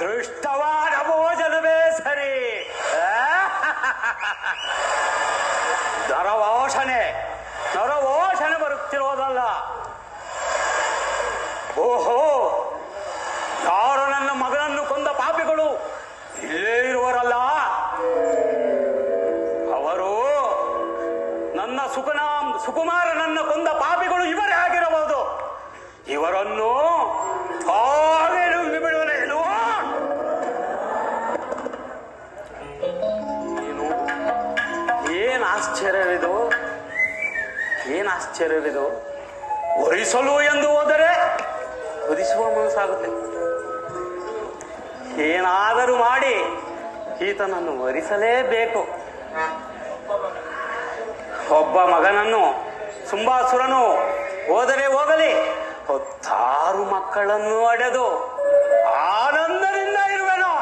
ದೃಷ್ಟವಾದ ಭೋಜನವೇ ಸರಿ. ನರವೋಷಣೆ ನರವೋಷಣೆ ಬರುತ್ತಿರೋದಲ್ಲ ಓಹೋ, ಯಾರು ನನ್ನ ಮಗನನ್ನು ಕೊಂದ ಪಾಪಿಗಳು? ಇಲ್ಲೇ ಇರುವರಲ್ಲ. ಅವರು ನನ್ನ ಸುಖನಾಮ್ ಸುಕುಮಾರ ನನ್ನ ಕೊಂದ ಪಾಪಿಗಳು ಇವರೇ ಆಗಿರಬಹುದು. ಇವರನ್ನು ಏನ್ ಆಶ್ಚರ್ಯವಿದು ಒರಿಸಲು ಎಂದು ಹೋದರೆ ಒದಿಸುವ ಮನಸ್ಸಾಗುತ್ತೆ. ಏನಾದರೂ ಮಾಡಿ ಈತನನ್ನು ಒರಿಸಲೇಬೇಕು. ಒಬ್ಬ ಮಗನನ್ನು ಸುಂಬಾಸುರನು ಹೋದರೆ ಹೋಗಲಿ. ಹತ್ತಾರು ಮಕ್ಕಳನ್ನು ಅಡೆದು ಆನಂದದಿಂದ ಇರುವೆನು.